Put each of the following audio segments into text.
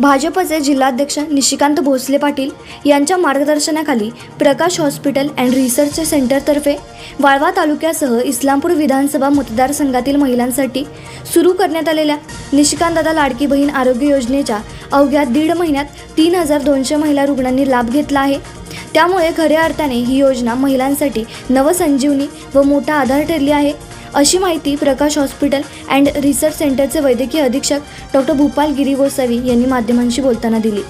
भाजपचे जिल्हाध्यक्ष निशिकांत भोसले पाटील यांच्या मार्गदर्शनाखाली प्रकाश हॉस्पिटल अँड रिसर्च सेंटरतर्फे वाळवा तालुक्यासह इस्लामपूर विधानसभा मतदारसंघातील महिलांसाठी सुरू करण्यात आलेल्या निशिकांतदादा लाडकी बहीण आरोग्य योजनेच्या अवघ्या दीड महिन्यात तीन हजार दोनशे महिला रुग्णांनी लाभ घेतला आहे. त्यामुळे खऱ्या अर्थाने ही योजना महिलांसाठी नवसंजीवनी व मोठा आधार ठरली आहे. अशी माहिती प्रकाश हॉस्पिटल अँड रिसर्च सेंटरचे वैद्यकीय अधीक्षक डॉक्टर भूपाल गिरी गोसावी यांनी माध्यमांशी बोलताना दिली.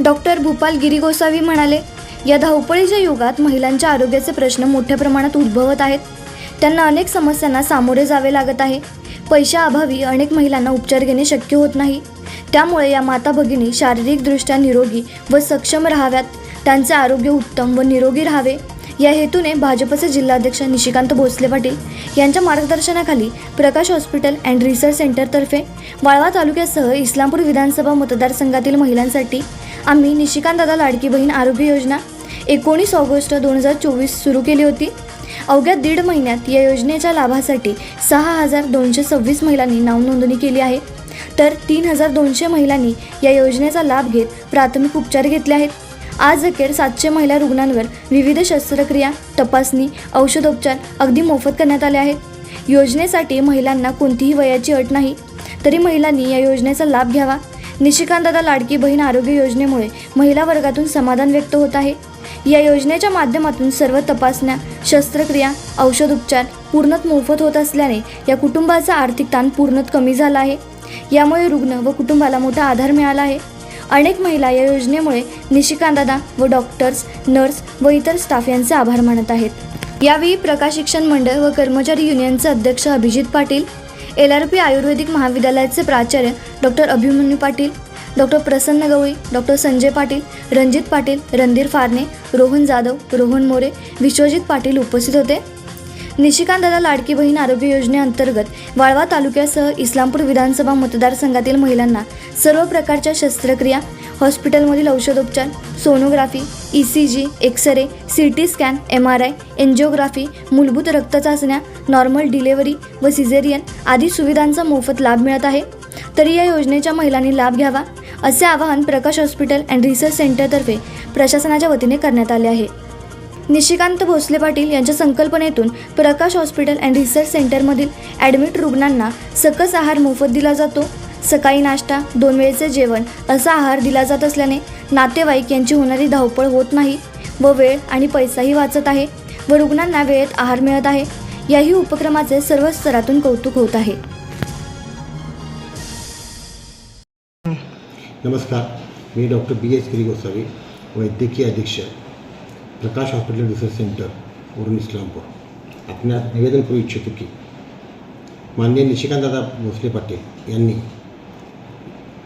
डॉक्टर भूपाल गिरी गोसावी म्हणाले या धावपळीच्या युगात महिलांच्या आरोग्याचे प्रश्न मोठ्या प्रमाणात उद्भवत आहेत. त्यांना अनेक समस्यांना सामोरे जावे लागत आहे. पैशाअभावी अनेक महिलांना उपचार घेणे शक्य होत नाही. त्यामुळे या माता भगिनी शारीरिकदृष्ट्या निरोगी व सक्षम राहाव्यात. त्यांचे आरोग्य उत्तम व निरोगी राहावे. या हेतूने भाजपचे जिल्हाध्यक्ष निशिकांत भोसले पाटील यांच्या मार्गदर्शनाखाली प्रकाश हॉस्पिटल अँड रिसर्च सेंटरतर्फे वाळवा तालुक्यासह इस्लामपूर विधानसभा मतदारसंघातील महिलांसाठी आम्ही निशिकांतदादा लाडकी बहीण आरोग्य योजना एकोणीस ऑगस्ट दोन हजार चोवीस सुरू केली होती. अवघ्या दीड महिन्यात या योजनेच्या लाभासाठी सहा हजार दोनशे सव्वीस महिलांनी नावनोंदणी केली आहे. तर तीन हजार दोनशे महिलांनी या योजनेचा लाभ घेत प्राथमिक उपचार घेतले आहेत. आज अखेर सातशे महिला रुग्णांवर विविध शस्त्रक्रिया तपासणी औषधोपचार अगदी मोफत करण्यात आले आहेत. योजनेसाठी महिलांना कोणतीही वयाची अट नाही. तरी महिलांनी या योजनेचा लाभ घ्यावा. निशिकांतदा लाडकी बहीण आरोग्य योजनेमुळे महिला वर्गातून समाधान व्यक्त होत आहे. या योजनेच्या माध्यमातून सर्व तपासण्या शस्त्रक्रिया औषधोपचार पूर्णत मोफत होत असल्याने या कुटुंबाचा आर्थिक ताण पूर्णत कमी झाला आहे. यामुळे रुग्ण व कुटुंबाला मोठा आधार मिळाला आहे. अनेक महिला या योजनेमुळे निशिकांतदा व डॉक्टर्स नर्स व इतर स्टाफ यांचे आभार मानत आहेत. यावेळी प्रकाश शिक्षण मंडळ व कर्मचारी युनियनचे अध्यक्ष Abhijit Patil L R P आयुर्वेदिक महाविद्यालयाचे प्राचार्य doctor Abhimanyu Patil doctor Prasanna Gawali doctor Sanjay Patil Ranjit Patil Randhir Farane Rohan Jadhav Rohan More Vishwajit Patil उपस्थित होते. निशिकांतदादा लाडकी बहीण आरोग्य योजनेअंतर्गत वाळवा तालुक्यासह इस्लामपूर विधानसभा मतदारसंघातील महिलांना सर्व प्रकारच्या शस्त्रक्रिया हॉस्पिटलमधील औषधोपचार sonography E C G X ray C T scan M R I angiography मूलभूत रक्तचाचण्या नॉर्मल डिलेवरी व सिझेरियन आदी सुविधांचा मोफत लाभ मिळत आहे. तरी या योजनेच्या महिलांनी लाभ घ्यावा असे आवाहन प्रकाश हॉस्पिटल अँड रिसर्च सेंटरतर्फे प्रशासनाच्या वतीने करण्यात आले आहे. निशिकांत भोसले पाटील यांच्या संकल्पनेतून प्रकाश हॉस्पिटल अँड रिसर्च सेंटरमधील ॲडमिट रुग्णांना सकस आहार मोफत दिला जातो. सकाळी नाश्ता दोन वेळेचे जेवण असा आहार दिला जात असल्याने नातेवाईक यांची होणारी धावपळ होत नाही व वेळ आणि पैसाही वाचत आहे व रुग्णांना वेळेत आहार मिळत आहे. याही उपक्रमाचे सर्व स्तरातून कौतुक होत आहे. नमस्कार. मी doctor B S Giri Gosavi वैद्यकीय अधीक्षक. प्रकाश हॉस्पिटल रिसर्च सेंटर वरून इस्लामपूर. आपणास निवेदन करू इच्छितो की माननीय निशिकांतदादा भोसले पाटील यांनी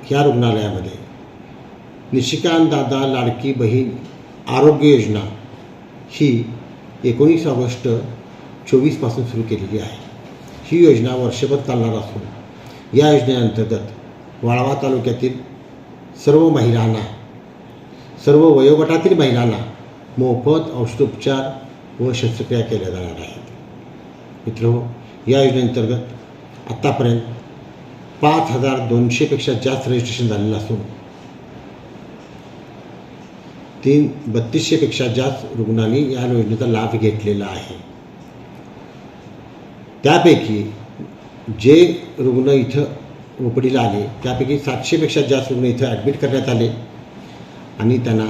ह्या रुग्णालयामध्ये निशिकांतदादा लाडकी बहीण आरोग्य योजना ही एकोणीस ऑगस्ट चोवीसपासून सुरू केलेली आहे. ही योजना वर्षभर चालणार असून या योजनेअंतर्गत वाळवा तालुक्यातील सर्व महिलांना सर्व वयोगटातील महिलांना मोफत औषधोपचार व शस्त्रक्रिया केल्या जाणार आहेत. मित्र या योजनेअंतर्गत आत्तापर्यंत पाच हजार दोनशेपेक्षा जास्त रजिस्ट्रेशन झालेलं असून तीन बत्तीसशेपेक्षा जास्त रुग्णांनी या योजनेचा लाभ घेतलेला आहे. त्यापैकी जे रुग्ण इथं ओपडीला आले त्यापैकी सातशेपेक्षा जास्त रुग्ण इथं ॲडमिट करण्यात आले आणि त्यांना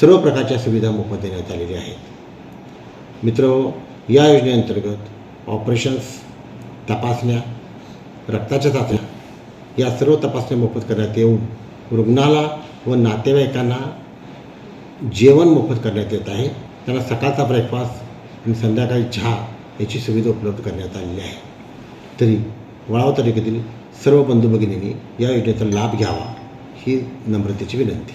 सर्व प्रकारच्या सुविधा मोफत देण्यात आलेल्या आहेत. मित्र या योजनेअंतर्गत ऑपरेशन्स तपासण्या रक्ताच्या चाचण्या या सर्व तपासण्या मोफत करण्यात येऊन रुग्णाला व नातेवाईकांना जेवण मोफत करण्यात येत आहे. त्यांना सकाळचा ब्रेकफास्ट आणि संध्याकाळी चहा याची सुविधा उपलब्ध करण्यात आलेली आहे. तरी वळाव तालुक्यातील सर्व बंधू भगिनींनी या योजनेचा लाभ घ्यावा ही नम्रतेची विनंती.